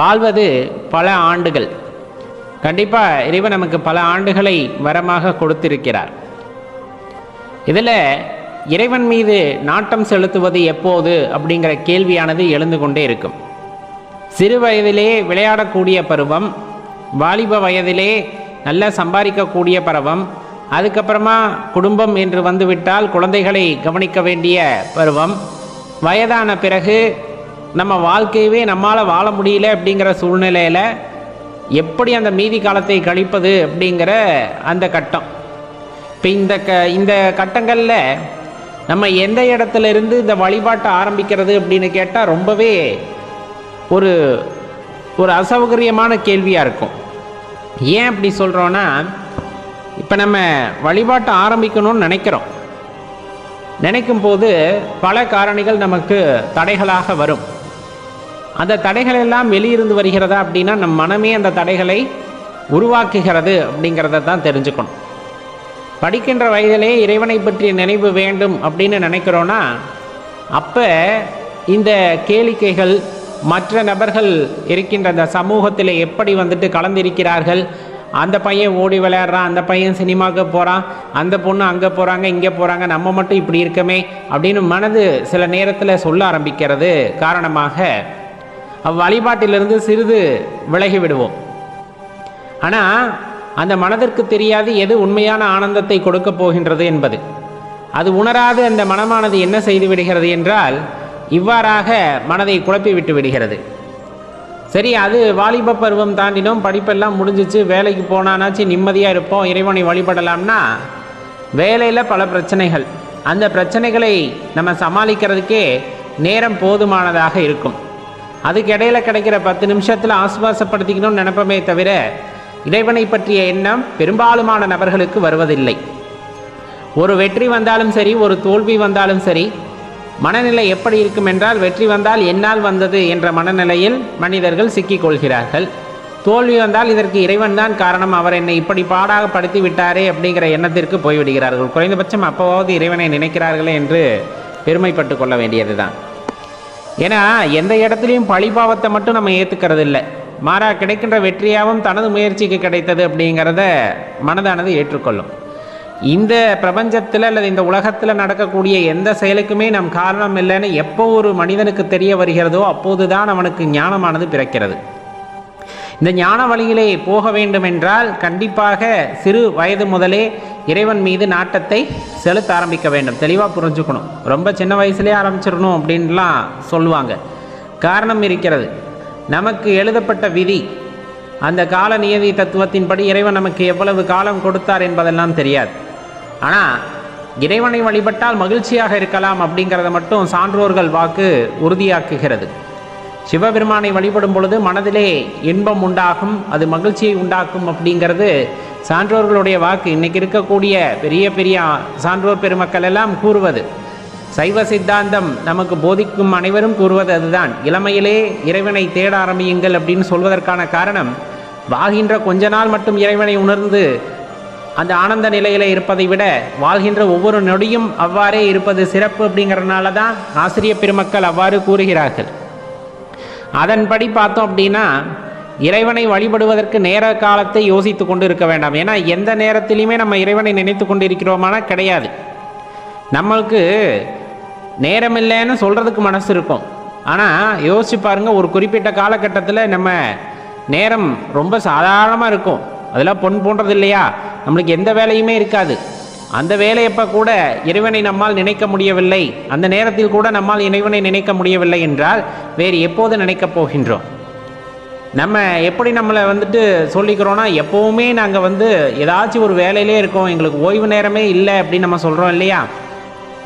வாழ்வது பல ஆண்டுகள். கண்டிப்பாக இறைவன் நமக்கு பல ஆண்டுகளை வரமாக கொடுத்திருக்கிறார். இதில் இறைவன் மீது நாட்டம் செலுத்துவது எப்போது அப்படிங்கிற கேள்வியானது எழுந்து கொண்டே இருக்கும். சிறு வயதிலே விளையாடக்கூடிய பருவம் வாலிப வயதிலே நல்லா சம்பாதிக்கக்கூடிய பருவம் அதுக்கப்புறமா குடும்பம் என்று வந்துவிட்டால் குழந்தைகளை கவனிக்க வேண்டிய பருவம் வயதான பிறகு நம்ம வாழ்க்கையவே நம்மால் வாழ முடியல அப்படிங்கிற சூழ்நிலையில் எப்படி அந்த மீதி காலத்தை கழிப்பது அப்படிங்கிற அந்த கட்டம். இப்போ இந்த க இந்த கட்டங்களில் நம்ம எந்த இடத்துல இருந்து இந்த வழிபாட்டை ஆரம்பிக்கிறது அப்படின்னு கேட்டால் ரொம்பவே ஒரு ஒரு அசௌகரியமான கேள்வியாக இருக்கும். ஏன் அப்படி சொல்கிறோன்னா இப்போ நம்ம வழிபாட்டை ஆரம்பிக்கணும்னு நினைக்கிறோம். நினைக்கும் போது பல காரணிகள் நமக்கு தடைகளாக வரும். அந்த தடைகள் எல்லாம் வெளியிருந்து வருகிறதா அப்படின்னா நம் மனமே அந்த தடைகளை உருவாக்குகிறது அப்படிங்கிறத தான் தெரிஞ்சுக்கணும். படிக்கின்ற வயதிலே இறைவனை பற்றிய நினைவு வேண்டும் அப்படின்னு நினைக்கிறோன்னா அப்போ இந்த கேளிக்கைகள் மற்ற நபர்கள் இருக்கின்ற அந்த சமூகத்தில் எப்படி வந்துட்டு கலந்திருக்கிறார்கள்? அந்த பையன் ஓடி விளையாடுறான் அந்த பையன் சினிமாவுக்கு போகிறான் அந்த பொண்ணு அங்கே போகிறாங்க இங்கே போகிறாங்க நம்ம மட்டும் இப்படி இருக்கமே அப்படின்னு மனது சில நேரத்தில் சொல்ல ஆரம்பிக்கிறது காரணமாக அவ்வழிபாட்டிலிருந்து சிறிது விலகி விடுவோம் ஆனால் அந்த மனதிற்கு தெரியாது எது உண்மையான ஆனந்தத்தை கொடுக்க போகின்றது என்பது. அது உணராது அந்த மனமானது என்ன செய்து விடுகிறது என்றால் இவ்வாறாக மனதை குழப்பி விட்டு விடுகிறது. சரி அது வாலிப பருவம் தாண்டினோம் படிப்பெல்லாம் முடிஞ்சிச்சு வேலைக்கு போனானாச்சு நிம்மதியாக இருப்போம் இறைவனை வழிபடலாம்னா வேலையில் பல பிரச்சனைகள். அந்த பிரச்சனைகளை நம்ம சமாளிக்கிறதுக்கே நேரம் போதுமானதாக இருக்கும். அதுக்கு இடையில கிடைக்கிற பத்து நிமிஷத்தில் ஆசுவாசப்படுத்திக்கணும்னு நினைப்பமே தவிர இறைவனை பற்றிய எண்ணம் பெரும்பாலுமான நபர்களுக்கு வருவதில்லை. ஒரு வெற்றி வந்தாலும் சரி ஒரு தோல்வி வந்தாலும் சரி மனநிலை எப்படி இருக்கும் என்றால் வெற்றி வந்தால் என்னால் வந்தது என்ற மனநிலையில் மனிதர்கள் சிக்கிக் கொள்கிறார்கள் தோல்வி வந்தால் இதற்கு இறைவன் தான் காரணம். அவர் என்னை இப்படி பாடாக படுத்தி விட்டாரே அப்படிங்கிற எண்ணத்திற்கு போய்விடுகிறார்கள். குறைந்தபட்சம் அப்போவாவது இறைவனை நினைக்கிறார்களே என்று பெருமைப்பட்டு கொள்ள வேண்டியதுதான். ஏன்னா எந்த இடத்துலையும் பழிபாவத்தை மட்டும் நம்ம ஏற்றுக்கிறது இல்லை மாறா கிடைக்கின்ற வெற்றியாகவும் தனது முயற்சிக்கு கிடைத்தது அப்படிங்கிறத மனதானது ஏற்றுக்கொள்ளும். இந்த பிரபஞ்சத்தில் அல்லது இந்த உலகத்தில் நடக்கக்கூடிய எந்த செயலுக்குமே நம் காரணம் இல்லைன்னு எப்போ ஒரு மனிதனுக்கு தெரிய வருகிறதோ அப்போது தான் அவனுக்கு ஞானமானது பிறக்கிறது. இந்த ஞான வழியிலே போக வேண்டும் என்றால் கண்டிப்பாக சிறு வயது முதலே இறைவன் மீது நாட்டத்தை செலுத்த ஆரம்பிக்க வேண்டும். தெளிவாக புரிஞ்சுக்கணும். ரொம்ப சின்ன வயசுலேயே ஆரம்பிச்சிடணும் அப்படின்லாம் சொல்லுவாங்க. காரணம் இருக்கிறது. நமக்கு எழுதப்பட்ட விதி அந்த கால நியதி தத்துவத்தின்படி இறைவன் நமக்கு எவ்வளவு காலம் கொடுத்தார் என்பதெல்லாம் தெரியாது. ஆனால் இறைவனை வழிபட்டால் மகிழ்ச்சியாக இருக்கலாம் அப்படிங்கிறத மட்டும் சான்றோர்கள் வாக்கு உறுதியாக்குகிறது. சிவபெருமானை வழிபடும் பொழுது மனதிலே இன்பம் உண்டாகும் அது மகிழ்ச்சியை உண்டாக்கும் அப்படிங்கிறது சான்றோர்களுடைய வாக்கு இன்னைக்கு இருக்கக்கூடிய பெரிய பெரிய சான்றோர் பெருமக்கள் எல்லாம் கூறுவது. சைவ சித்தாந்தம் நமக்கு போதிக்கும் அனைவரும் கூறுவது அதுதான். இளமையிலே இறைவனை தேட ஆரம்பியுங்கள் அப்படின்னு சொல்வதற்கான காரணம் வாழ்கின்ற கொஞ்ச நாள் மட்டும் இறைவனை உணர்ந்து அந்த ஆனந்த நிலையிலே இருப்பதை விட வாழ்கின்ற ஒவ்வொரு நொடியும் அவ்வாறே இருப்பது சிறப்பு அப்படிங்கிறதுனால தான் ஆசிரிய பெருமக்கள் அவ்வாறு கூறுகிறார்கள். அதன்படி பார்த்தோம் அப்படின்னா இறைவனை வழிபடுவதற்கு நேர காலத்தை யோசித்து கொண்டு இருக்க வேண்டாம். ஏன்னா எந்த நேரத்திலையுமே நம்ம இறைவனை நினைத்து கொண்டு இருக்கிறோமானா கிடையாது. நம்மளுக்கு நேரம் இல்லைன்னு சொல்கிறதுக்கு மனசு இருக்கும். ஆனால் யோசிச்சு பாருங்கள் ஒரு குறிப்பிட்ட காலகட்டத்தில் நம்ம நேரம் ரொம்ப சாதாரணமாக இருக்கும். அதெல்லாம் பொன் போன்றது இல்லையா? நம்மளுக்கு எந்த வேலையுமே இருக்காது. அந்த வேலையப்போ கூட இறைவனை நம்மால் நினைக்க முடியவில்லை. அந்த நேரத்தில் கூட நம்மால் இறைவனை நினைக்க முடியவில்லை என்றால் வேறு எப்போது நினைக்கப் போகின்றோம்? நம்ம எப்படி நம்மளை வந்துட்டு சொல்லிக்கிறோன்னா எப்போவுமே நாங்கள் வந்து ஏதாச்சும் ஒரு வேலையிலே இருக்கோம் எங்களுக்கு ஓய்வு நேரமே இல்லை அப்படின்னு நம்ம சொல்கிறோம் இல்லையா?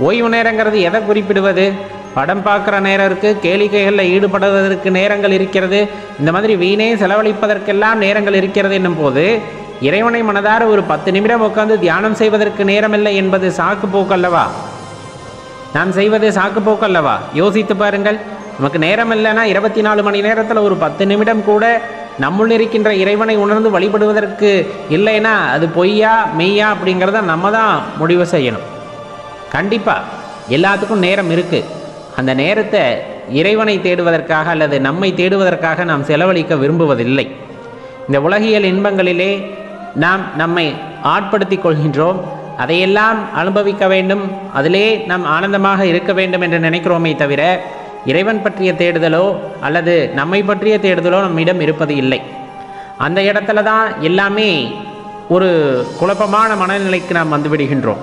ஓய்வு நேரங்கிறது எதை குறிப்பிடுவது? படம் பார்க்குற நேரம் இருக்குது கேளிக்கைகளில் ஈடுபடுவதற்கு நேரங்கள் இருக்கிறது இந்த மாதிரி வீணே செலவழிப்பதற்கெல்லாம் நேரங்கள் இருக்கிறது என்னும் போது இறைவனை மனதார ஒரு பத்து நிமிடம் உட்காந்து தியானம் செய்வதற்கு நேரமில்லை என்பது சாக்கு போக்கல்லவா நாம் செய்வது சாக்கு போக்கல்லவா யோசித்து பாருங்கள். நமக்கு நேரம் இல்லைன்னா இருபத்தி நாலு மணி நேரத்தில் ஒரு பத்து நிமிடம் கூட நம்முள் இருக்கின்ற இறைவனை உணர்ந்து வழிபடுவதற்கு இல்லைன்னா அது பொய்யா மெய்யா அப்படிங்கிறத நம்ம தான் முடிவு செய்யணும். கண்டிப்பாக எல்லாத்துக்கும் நேரம் இருக்குது அந்த நேரத்தை இறைவனை தேடுவதற்காக அல்லது நம்மை தேடுவதற்காக நாம் செலவழிக்க விரும்புவதில்லை. இந்த உலகியல் இன்பங்களிலே நாம் நம்மை ஆட்படுத்திக் கொள்கின்றோம். அதையெல்லாம் அனுபவிக்க வேண்டும். அதிலே நாம் ஆனந்தமாக இருக்க வேண்டும் என்று நினைக்கிறோமே தவிர இறைவன் பற்றிய தேடுதலோ அல்லது நம்மை பற்றிய தேடுதலோ நம்மிடம் இருப்பது இல்லை. அந்த இடத்துல தான் எல்லாமே ஒரு குழப்பமான மனநிலைக்கு நாம் வந்துவிடுகின்றோம்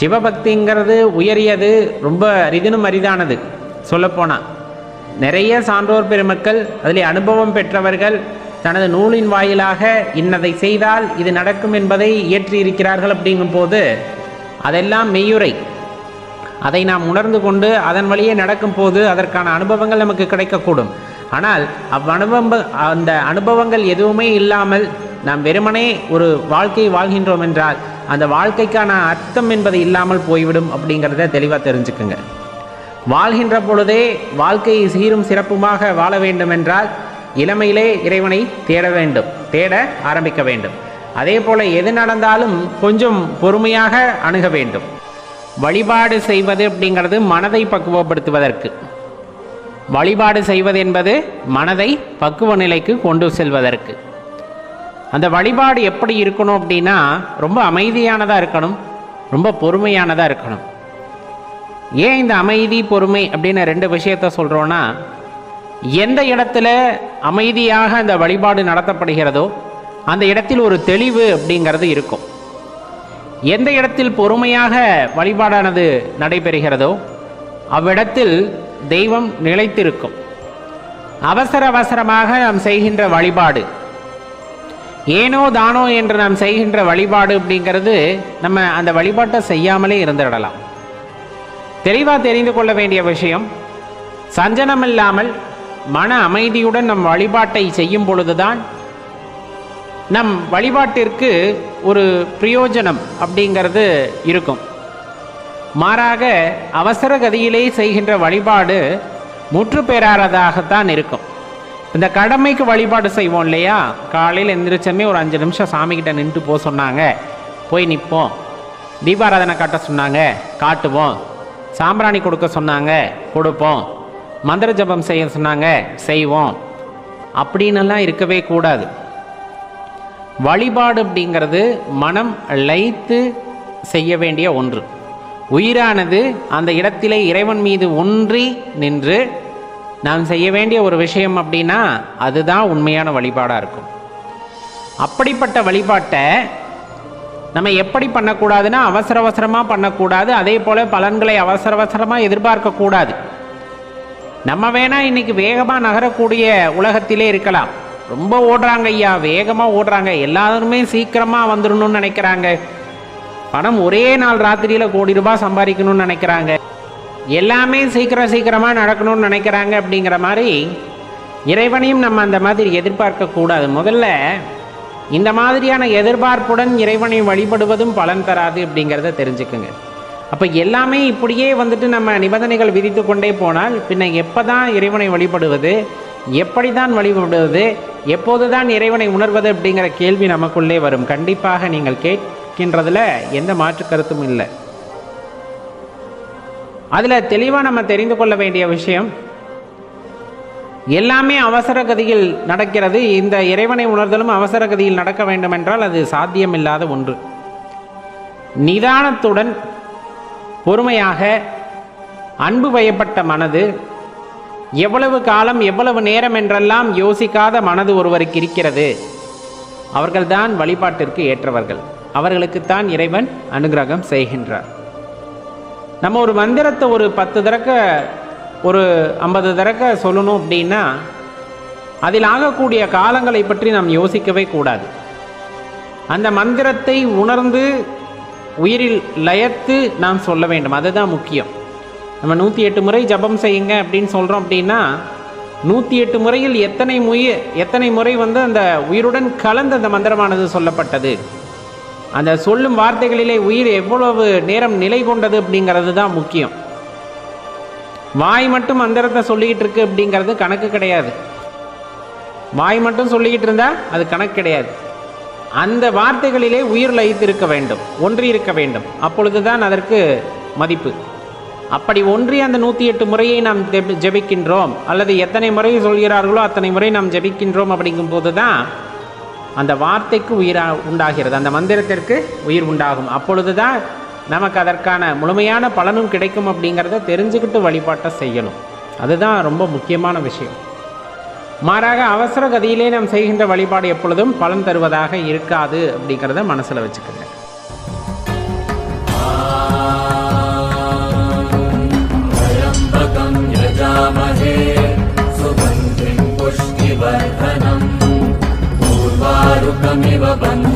சிவபக்திங்கிறது உயரியது ரொம்ப அரிதினும் அரிதானது. சொல்லப்போனால் நிறைய சான்றோர் பெருமக்கள் அதில் அனுபவம் பெற்றவர்கள் தனது நூலின் வாயிலாக இன்னதை செய்தால் இது நடக்கும் என்பதை இயற்றியிருக்கிறார்கள் அப்படிங்கும்போது அதெல்லாம் மெய்யுரை அதை நாம் உணர்ந்து கொண்டு அதன் வழியே நடக்கும் போது அதற்கான அனுபவங்கள் நமக்கு கிடைக்கக்கூடும். ஆனால் அவ்வனுபவ அந்த அனுபவங்கள் எதுவுமே இல்லாமல் நாம் வெறுமனே ஒரு வாழ்க்கை வாழ்கின்றோம் என்றால் அந்த வாழ்க்கைக்கான அர்த்தம் என்பது இல்லாமல் போய்விடும் அப்படிங்கிறத தெளிவாக தெரிஞ்சுக்குங்க. வாழ்கின்ற பொழுதே வாழ்க்கையை சீரும் சிறப்புமாக வாழ வேண்டும் என்றால் இளமையிலே இறைவனை தேட வேண்டும் தேட ஆரம்பிக்க வேண்டும். அதே போல் எது நடந்தாலும் கொஞ்சம் பொறுமையாக அணுக வேண்டும். வழிபாடு செய்வது அப்படிங்கிறது மனதை பக்குவப்படுத்துவதற்கு. வழிபாடு செய்வது என்பது மனதை பக்குவ நிலைக்கு கொண்டு செல்வதற்கு. அந்த வழிபாடு எப்படி இருக்கணும் அப்படின்னா ரொம்ப அமைதியானதாக இருக்கணும். ரொம்ப பொறுமையானதாக இருக்கணும். ஏன் இந்த அமைதி பொறுமை அப்படின்னு ரெண்டு விஷயத்த சொல்கிறோன்னா எந்த இடத்துல அமைதியாக அந்த வழிபாடு நடத்தப்படுகிறதோ அந்த இடத்தில் ஒரு தெளிவு அப்படிங்கிறது இருக்கும். எந்த இடத்தில் பொறுமையாக வழிபாடானது நடைபெறுகிறதோ அவ்விடத்தில் தெய்வம் நிலைத்திருக்கும். அவசர அவசரமாக நாம் செய்கின்ற வழிபாடு. ஏனோ தானோ என்று நாம் செய்கின்ற வழிபாடு அப்படிங்கிறது நம்ம அந்த வழிபாட்டை செய்யாமலே இருந்துவிடலாம் தெளிவாக தெரிந்து கொள்ள வேண்டிய விஷயம் சஞ்சனம் இல்லாமல் மன அமைதியுடன் நம் வழிபாட்டை செய்யும் பொழுதுதான் நம் வழிபாட்டிற்கு ஒரு பிரயோஜனம் அப்படிங்கிறது இருக்கும். மாறாக அவசர கதியிலே செய்கின்ற வழிபாடு முற்று பெறாததாகத்தான் இருக்கும். இந்த கடமைக்கு வழிபாடு செய்வோம் இல்லையா? காலையில் எந்திரிச்சமே ஒரு அஞ்சு நிமிஷம் சாமிக்கிட்ட நின்று போக சொன்னாங்க. போய் நிற்போம் தீபாராதனை காட்ட சொன்னாங்க. காட்டுவோம். சாம்பிராணி கொடுக்க சொன்னாங்க. கொடுப்போம். மந்திர ஜபம் செய்ய சொன்னாங்க. செய்வோம். அப்படின்னெல்லாம் இருக்கவே கூடாது. வழிபாடு அப்படிங்கிறது மனம் லைத்து செய்ய வேண்டிய ஒன்று. உயிரானது அந்த இடத்திலே இறைவன் மீது ஒன்றி நின்று நாம் செய்ய வேண்டிய ஒரு விஷயம் அப்படின்னா அதுதான் உண்மையான வழிபாடாக இருக்கும். அப்படிப்பட்ட வழிபாட்டை நம்ம எப்படி பண்ணக்கூடாதுன்னா அவசர அவசரமாக பண்ணக்கூடாது. அதே போல் பலன்களை அவசர அவசரமாக எதிர்பார்க்கக்கூடாது. நம்ம வேணால் இன்றைக்கி வேகமாக நகரக்கூடிய உலகத்திலே இருக்கலாம். ரொம்ப ஓடுறாங்க ஐயா வேகமாக ஓடுறாங்க. எல்லாருமே சீக்கிரமாக வந்துடணும்னு நினைக்கிறாங்க. பணம் ஒரே நாள் ராத்திரியில் கோடி ரூபாய் சம்பாதிக்கணும்னு நினைக்கிறாங்க. எல்லாமே சீக்கிரம் சீக்கிரமாக நடக்கணும்னு நினைக்கிறாங்க அப்படிங்கிற மாதிரி இறைவனையும் நம்ம அந்த மாதிரி எதிர்பார்க்கக்கூடாது முதல்ல இந்த மாதிரியான எதிர்பார்ப்புடன் இறைவனை வழிபடுவதும் பலன் தராது அப்படிங்கிறத தெரிஞ்சுக்குங்க. அப்போ எல்லாமே இப்படியே வந்துட்டு நம்ம நிபந்தனைகள் விதித்து கொண்டே போனால் பின்ன எப்போ தான் இறைவனை வழிபடுவது? எப்படி தான் வழிபடுவது எப்போது தான் இறைவனை உணர்வது அப்படிங்கிற கேள்வி நமக்குள்ளே வரும். கண்டிப்பாக நீங்கள் கேட்கின்றதுல எந்த மாற்று கருத்தும் இல்லை. அதில் தெளிவாக நம்ம தெரிந்து கொள்ள வேண்டிய விஷயம் எல்லாமே அவசர கதியில் நடக்கிறது. இந்த இறைவனை உணர்தலும் அவசர கதியில் நடக்க வேண்டும் என்றால் அது சாத்தியமில்லாத ஒன்று. நிதானத்துடன் பொறுமையாக அன்பு வயப்பட்ட மனது எவ்வளவு காலம் எவ்வளவு நேரம் என்றெல்லாம் யோசிக்காத மனது ஒருவருக்கு இருக்கிறது? அவர்கள்தான் வழிபாட்டிற்கு ஏற்றவர்கள். அவர்களுக்குத்தான் இறைவன் அனுகிரகம் செய்கின்றார். நம்ம ஒரு மந்திரத்தை ஒரு பத்து தடக்க ஒரு ஐம்பது தடக்க சொல்லணும் அப்படின்னா அதில் ஆகக்கூடிய காலங்களை பற்றி நாம் யோசிக்கவே கூடாது. அந்த மந்திரத்தை உணர்ந்து உயிரில் லயத்து நாம் சொல்ல வேண்டும். அதுதான் முக்கியம். நம்ம நூற்றி எட்டு முறை ஜபம் செய்யுங்க அப்படின்னு சொல்கிறோம் அப்படின்னா நூற்றி எட்டு முறையில் எத்தனை முய எத்தனை முறை வந்து அந்த உயிருடன் கலந்து அந்த மந்திரமானது சொல்லப்பட்டது? அந்த சொல்லும் வார்த்தைகளிலே உயிர் எவ்வளவு நேரம் நிலை கொண்டது அப்படிங்கிறது தான் முக்கியம். வாய் மட்டும் மந்திரத்தை சொல்லிக்கிட்டு இருக்கு அப்படிங்கிறது கணக்கு கிடையாது. வாய் மட்டும் சொல்லிக்கிட்டு இருந்தா அது கணக்கு கிடையாது. அந்த வார்த்தைகளிலே உயிர் லயித்திருக்க வேண்டும் ஒன்றி இருக்க வேண்டும். அப்பொழுதுதான் அதற்கு மதிப்பு. அப்படி ஒன்றி அந்த நூற்றி எட்டு முறையை நாம் ஜெபி- ஜெபிக்கின்றோம். அல்லது எத்தனை முறை சொல்கிறார்களோ அத்தனை முறை நாம் ஜெபிக்கின்றோம் அப்படிங்கும்போது தான் அந்த வார்த்தைக்கு உயிரா உண்டாகிறது. அந்த மந்திரத்திற்கு உயிர் உண்டாகும். அப்பொழுது தான் நமக்கு அதற்கான முழுமையான பலனும் கிடைக்கும் அப்படிங்கிறத தெரிஞ்சுக்கிட்டு வழிபாட்டை செய்யணும். அதுதான் ரொம்ப முக்கியமான விஷயம். மாறாக அவசர கதியிலே நாம் செய்கின்ற வழிபாடு எப்பொழுதும் பலன் தருவதாக இருக்காது அப்படிங்கிறத மனசில் வச்சுக்கோங்க. ಶಿವ ಬಂದ